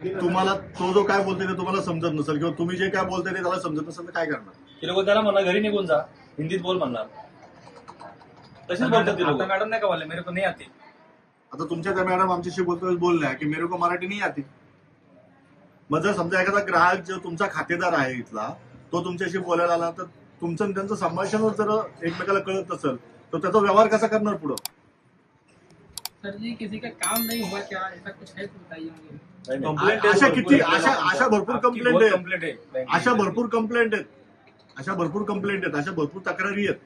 तुम्हाला तो जो काय बोलतोय ते तुम्हाला समजत नसेल किंवा तुम्ही जे काय बोलताय ते त्याला समजत नसेल तर काय करणार? ते लोक त्याला म्हणणार घरी निघून जा हिंदीत बोल म्हणणार. तसेच बोलतात ते लोक. आता मॅडम नाही का बोलले? मेरे को नहीं आती. आता तुमच्या त्या मॅडम आमच्याशी बोलतोय बोलल्या की मेरे को मराठी नाही आती. मग जर समजा एखादा ग्राहक जो तुमचा खातेदार आहे इथला तो तुमच्याशी बोलायला आला तर तुमचं आणि त्यांचं संभाषण जर एकमेकाला कळत नसेल तर त्याचा व्यवहार कसा करणार पुढं? सर जी किसी का काम नहीं हुआ क्या? ऐसा कुछ है तो बताइए मुझे. कंप्लेंट अशा किती अशा अशा भरपूर कंप्लेंट आहेत कंप्लेंट है। अशा। भरपूर कंप्लेंट आहेत अशा भरपूर कंप्लेंट आहेत अशा भरपूर तक्रारी आहेत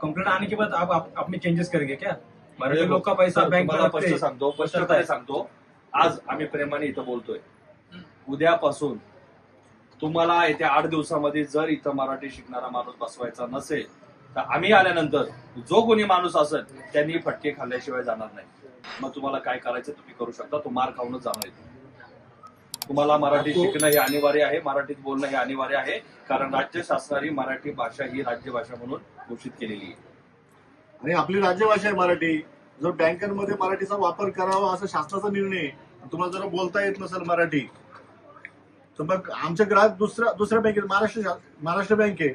कंप्लेंट आने के बाद आप, आप अपने चेंजेस करेंगे क्या? मराठी लोग का पैसा सर, बैंक तुम्हाला स्पष्ट सांगतो स्पष्टपणे सांगतो. आज आम्ही प्रेमाने इथं बोलतोय. उद्यापासून तुम्हाला येत्या आठ दिवसामध्ये जर इथं मराठी शिकणारा माणूस बसवायचा नसेल तर आम्ही आल्यानंतर जो कोणी माणूस असेल त्यांनी फटके खाल्ल्याशिवाय जाणार नाही मग तुम्हाला काय करायचं तुम्ही करू शकता तो मार खाऊनच जाणार. तुम्हाला मराठी शिकणं हे अनिवार्य आहे मराठीत बोलणं हे अनिवार्य आहे कारण राज्य शासनाने मराठी भाषा ही राज्यभाषा म्हणून घोषित केलेली आहे आणि आपली राज्यभाषा आहे मराठी जर बँकांमध्ये मराठीचा वापर करावा असा शासनाचा निर्णय आहे. तुम्हाला जर बोलता येत नसेल मराठी तर मग आमचे ग्राहक दुसऱ्या दुसऱ्या बँकेत महाराष्ट्र महाराष्ट्र बँक आहे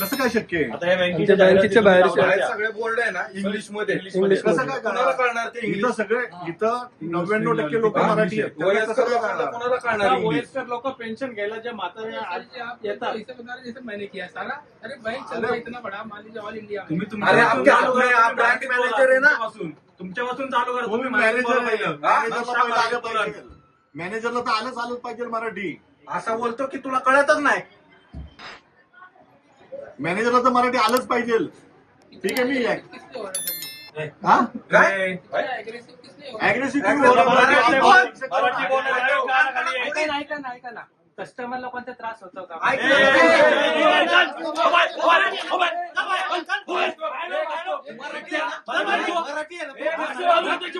कसं काय शक्य आहे? आता या आमच्या बँकेच्या बँकेच्या बाहेर. सगळे बोर्ड आहे ना इंग्लिशमध्ये. इंग्लिश कसं काय कोणाला करणार? कळणार ते इथं इंग्लिश सगळे इथं नव्याण्णव टक्के लोक मराठी आहेत. त्यांना कसं वयस्कर काय लोकांना कळणार? कोणाला कळणार इंग्लिश वयस्कर लोक पेन्शन घ्यायला जे म्हातारे सर जी आप येतात. ऐसे बता रहे जैसे मैंने किया सारा? अरे बैंक चल रहा है इतना बड़ा मान लीजिए ऑल इंडिया में तुम्ही अरे, आपके हाथ तुमच्या- में आप तुम्ही ब्रांच बोला, मॅनेजर आहे ना? तुमच्यापासून. तुमच्यापासून चालू करा. तुम्ही तुम्ही मॅनेजर बोला आहे पहिलं. मॅनेजरला हा? पहिलं. आलं. पाहिजे मॅनेजरला तर आलंच आलंच पाहिजे मराठी. असा बोलतो की तुला कळतच नाही. मॅनेजरला तर मराठी आलंच पाहिजे ठीक आहे मी किसने हो है? हा काय? क्या aggressive किसने हो रहा है? अग्रेसिव्ह मराठी मराठी बोल. बोल. मराठी बोल. कानाखाली आहे. ऐका ना ऐका ना ऐका ना कस्टमर लोकांचा त्रास होतो का मराठी